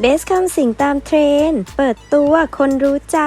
เบสคำสิงตามเทรน เปิดตัวคนรู้ใจ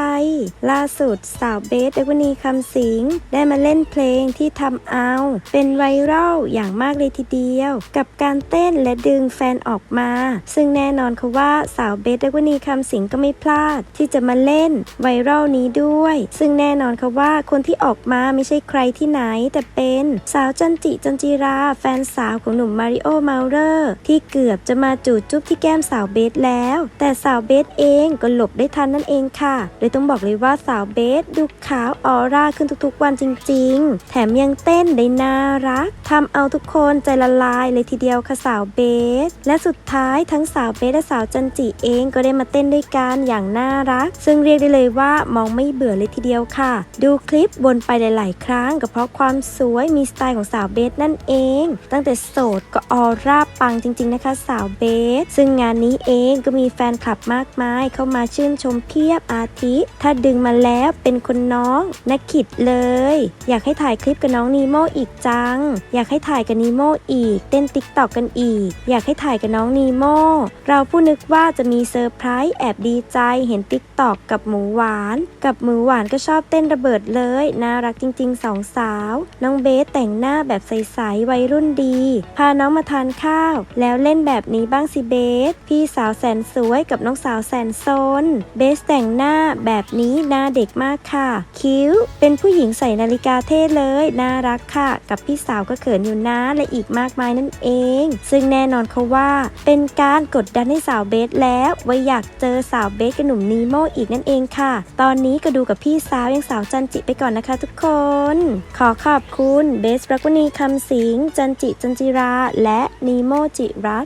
ล่าสุดสาวเบสเดวนีคำสิง ได้มาเล่นเพลงที่ทำเอา เป็นไวรัลอย่างมากเลยทีเดียว กับการเต้นและดึงแฟนออกมา ซึ่งแน่นอนค่ะว่าสาวเบสเดวนีคำสิงก็ไม่พลาด ที่จะมาเล่นไวรัลนี้ด้วย ซึ่งแน่นอนค่ะว่าคนที่ออกมาไม่ใช่ใครที่ไหน แต่เป็นสาวจันจิจันจิรา แฟนสาวของหนุ่มมาริโอเมาเลอร์ที่เกือบจะมาจูบจุ๊บที่แก้มสาวเบสแล้วแต่สาวเบสเองก็หลบได้ทันนั่นเองค่ะ โดยต้องบอกเลยว่าสาวเบสดูขาวออร่าขึ้นทุกๆวันจริง ๆ แถมยังเต้นได้น่ารักทำเอาทุกคนใจละลายเลยทีเดียวค่ะสาวเบส และสุดท้ายทั้งสาวเบสและสาวจันจิเองก็ได้มาเต้นด้วยกันอย่างน่ารัก ซึ่งเรียกได้เลยว่ามองไม่เบื่อเลยทีเดียวค่ะ ดูคลิปวนไปหลาย ๆ ครั้งก็เพราะความสวยมีสไตล์ของสาวเบสนั่นเอง ตั้งแต่โสดก็ออร่าปังจริง ๆ นะคะ สาวเบส ซึ่งงานนี้เองก็มีแฟนคลับมากมาย เข้ามาชื่นชมเพียบอาทิ ถ้าดึงมาแล้วเป็นคนน้องนักขิดเลย อยากให้ถ่ายคลิปกับน้องนีโมอีกจัง อยากให้ถ่ายกับนีโมอีก เต้นติ๊กตอกกันอีก อยากให้ถ่ายกับน้องนีโมเราผู้นึกว่าจะมีเซอร์ไพรส์แอบดีใจเห็นติ๊กตอกกับหมูหวาน กับหมูหวานก็ชอบเต้นระเบิดเลย น่ารักจริงๆสองสาว น้องเบสแต่งหน้าแบบใสๆวัยรุ่นดี พาน้องมาทานข้าว แล้วเล่นแบบนี้บ้างสิเบส พี่สาวแสนสวยกับน้องสาวแสนโซน เบสแต่งหน้าแบบนี้หน้าเด็กมากค่ะ คิ้ว เป็นผู้หญิงใส่นาฬิกาเท่เลย น่ารักค่ะ กับพี่สาวก็เขินอยู่นะและอีกมากมายนั่นเอง ซึ่งแน่นอนเขาว่า เป็นการกดดันให้สาวเบสแล้วว่าอยากเจอสาวเบสกับหนุ่มนีโมอีกนั่นเองค่ะ ตอนนี้ก็ดูกับพี่สาวยังสาวจันจิไปก่อนนะคะทุกคน ขอขอบคุณเบสรักวณีคำสิงจันจิจันจิรา และนีโมจิรัก